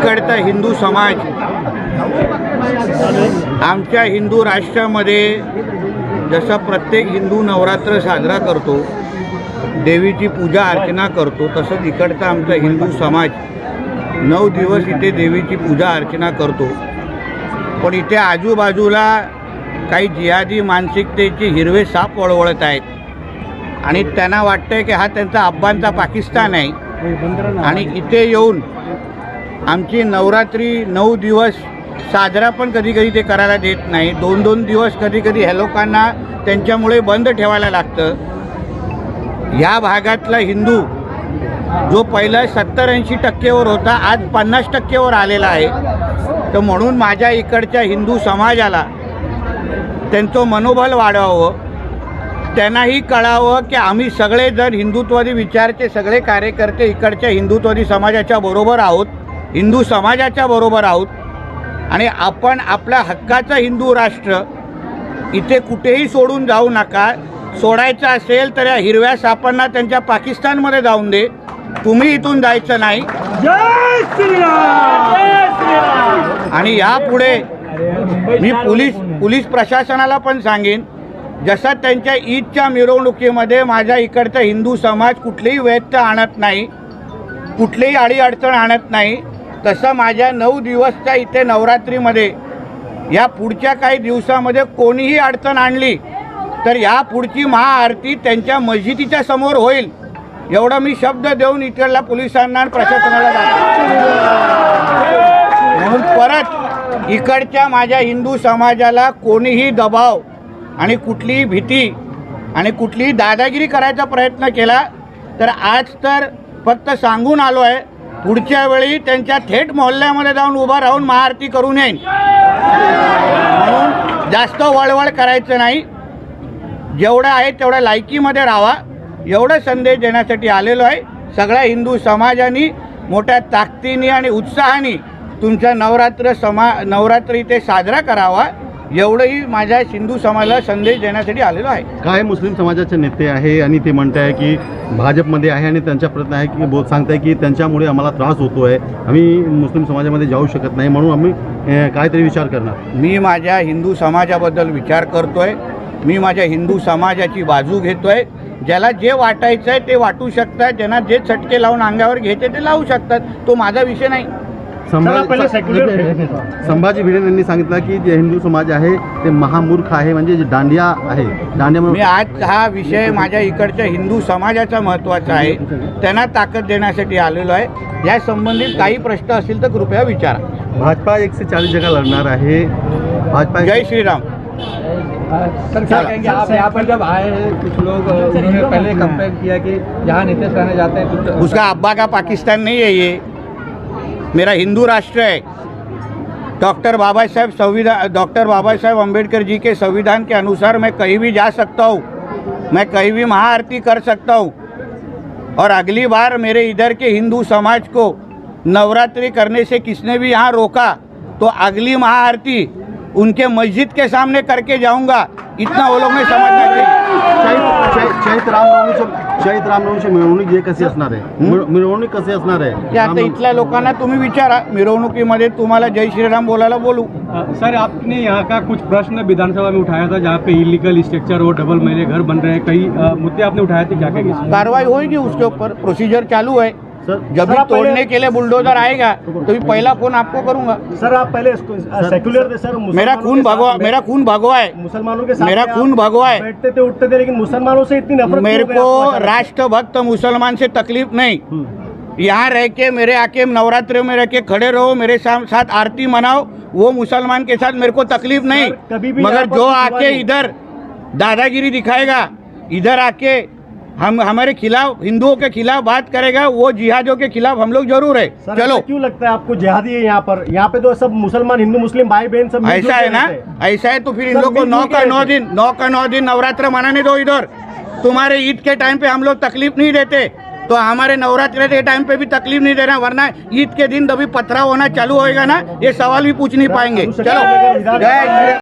इकडचा हिंदू समाज आमच्या हिंदू राष्ट्रामध्ये जसं प्रत्येक हिंदू नवरात्र साजरा करतो देवीची पूजा अर्चना करतो तसंच इकडचा आमचा हिंदू समाज नऊ दिवस इथे देवीची पूजा अर्चना करतो. पण इथे आजूबाजूला काही जिहादी मानसिकतेचे हिरवे साप वळवळत आहेत. आणि त्यांना वाटतं की हा त्यांचा अब्बांचा पाकिस्तान आहे. आणि इथे येऊन आमची नवरात्री नऊ दिवस साजरा पण कधी कधी ते करायला देत नाही. दोन दोन दिवस कधी कधी ह्या लोकांना त्यांच्यामुळे बंद ठेवायला लागतं. ह्या भागातला हिंदू जो पहिला सत्तर ऐंशी टक्केवर होता आज पन्नास टक्केवर आलेला आहे. तर म्हणून माझ्या इकडच्या हिंदू समाजाला त्यांचं मनोबल वाढवावं. त्यांनाही कळावं की आम्ही सगळेजण हिंदुत्वादी विचारचे सगळे कार्यकर्ते इकडच्या हिंदुत्वादी समाजाच्या बरोबर आहोत. हिंदू समाजाच्या बरोबर आहोत आणि आपण आपल्या हक्काचं हिंदू राष्ट्र इथे कुठेही सोडून जाऊ नका. सोडायचं असेल तर या हिरव्या सापांना त्यांच्या पाकिस्तानमध्ये जाऊन दे. तुम्ही इथून जायचं नाही. आणि यापुढे मी पोलीस पोलीस प्रशासनाला पण सांगेन जसं त्यांच्या ईदच्या मिरवणुकीमध्ये माझ्या इकडचा हिंदू समाज कुठलीही व्यक्त आणत नाही कुठलीही अडीअडचण आणत नाही तसं माझ्या नऊ दिवसच्या इथे नवरात्रीमध्ये या पुढच्या काही दिवसामध्ये कोणीही अडचण आणली तर या पुढची महाआरती त्यांच्या मस्जिदीच्या समोर होईल एवढं मी शब्द देऊन इकडल्या पोलिसांना प्रशासनाला म्हणून परत इकडच्या माझ्या हिंदू समाजाला कोणीही दबाव आणि कुठलीही भीती आणि कुठलीही दादागिरी करायचा प्रयत्न केला तर आज तर फक्त सांगून आलो आहे पुढच्या वेळी त्यांच्या थेट मोहल्ल्यामध्ये जाऊन उभा राहून महाआरती करून येईन. म्हणून जास्त वळवळ करायचं नाही. जेवढं आहे तेवढ्या लायकीमध्ये राहा एवढं संदेश देण्यासाठी आलेलो आहे. सगळ्या हिंदू समाजाने मोठ्या ताकदीने आणि उत्साहाने तुमचा नवरात्र समा नवरात्री ते साजरा करावा. एवढंही माझ्या हिंदू समाजाला संदेश देण्यासाठी आलेलो आहे. काय मुस्लिम समाजाचे नेते आहे आणि ते म्हणत आहे की भाजपमध्ये आहे आणि त्यांचा प्रयत्न आहे की बोल सांगताय की त्यांच्यामुळे आम्हाला त्रास होतो आहे आम्ही मुस्लिम समाजामध्ये जाऊ शकत नाही म्हणून आम्ही अं, काहीतरी विचार करणार. मी माझ्या हिंदू समाजाबद्दल विचार करतोय. मी माझ्या हिंदू समाजाची बाजू घेतोय. ज्याला जे वाटायचं आहे ते वाटू शकतात. ज्यांना जे चटके लावून अंगावर घ्यायचे ते लावू शकतात. तो माझा विषय नाही. संभाजी संभाजी भिडे यांनी सांगितलं की जे हिंदू समाज आहे ते महामूर्ख आहे म्हणजे जे दांडिया आहे. दांडिया मी म्हणून आज हा विषय माझ्या इकडच्या हिंदू समाजाचा महत्त्वाचा आहे. त्यांना ताकद देण्यासाठी आलेलो आहे. या संबंधित काही प्रश्न असतील तर कृपया विचारा. भाजपा एकशे चाळीस जगह लढणार आहे. भाजपा जय श्रीराम. सर क्या कहेंगे आप? यहाँ पर जब आए हैं कुछ लोग उन्होंने पहले कंप्लेन किया कि जहाँ नीतीश रहने जाते हैं उसका अब्बा का पाकिस्तान नहीं है ये। मेरा हिंदू राष्ट्र है। डॉक्टर बाबा साहेब संविधान डॉक्टर बाबा साहेब अंबेडकर जी के संविधान के अनुसार मैं कहीं भी जा सकता हूँ, मैं कहीं भी महाआरती कर सकता हूँ और अगली बार मेरे इधर के हिंदू समाज को नवरात्रि करने से किसने भी यहाँ रोका तो अगली महाआरती उनके मस्जिद के सामने करके जाऊँगा। इतना वो लोग ने समझना चाहिए। चैत रामनवमीची चैत रामनवमीची मिरवणूक हे कशी असणार आहे? मिर- मिरवणूक कशी असणार आहे? ते आता इथल्या लोकांना तुम्ही विचारा. मिरवणुकीमध्ये तुम्हाला जय श्रीराम बोलायला बोलू. सर आपने यहाँ का कुछ प्रश्न विधानसभा में उठाया था जहाँ पे इलीगल स्ट्रक्चर और डबल महले घर बन रहे हैं। कई अ, मुद्दे आपने उठाए थे क्या कहेंगे इसमें? कार्रवाई होगी उसके ऊपर प्रोसीजर चालू है। सर जब भी तोड़ने के लिए बुलडोजर आएगा तो भी पहला फ़ोन आपको करूँगा। सर आप पहले सेक्युलर थे सर मेरा खून भगवा मेरा खून भगवा है। मुसलमानों के साथ मेरा खून भगवा है। बैठते थे उठते थे लेकिन मुसलमानों से इतनी नफरत मेरे को आपको? राष्ट्रभक्त मुसलमान से तकलीफ़ नहीं। यहाँ रह के मेरे आके नवरात्रि में रह के खड़े रहो मेरे साथ साथ आरती मनाओ वो मुसलमान के साथ मेरे को तकलीफ़ नहीं। कभी भी मगर जो आके इधर दादागिरी दिखाएगा इधर आके हम हमारे खिलाफ हिंदुओं के खिलाफ बात करेगा वो जिहादियों के खिलाफ हम लोग ज़रूर है। चलो। क्यों लगता है आपको जिहादी है यहाँ पर? यहाँ पे तो सब मुसलमान हिंदू मुस्लिम भाई बहन सब ऐसा है ना? ऐसा है तो फिर इन लोग को नौ का नौ दिन नौ का नौ दिन नवरात्र मनाने दो इधर। तुम्हारे ईद के टाइम पे हम लोग तकलीफ़ नहीं देते तो हमारे नवरात्र के टाइम पे भी तकलीफ़ नहीं देना वरना ईद के दिन कभी पथराव होना चालू होएगा ना? ये सवाल भी पूछ नहीं पाएँगे। चलो।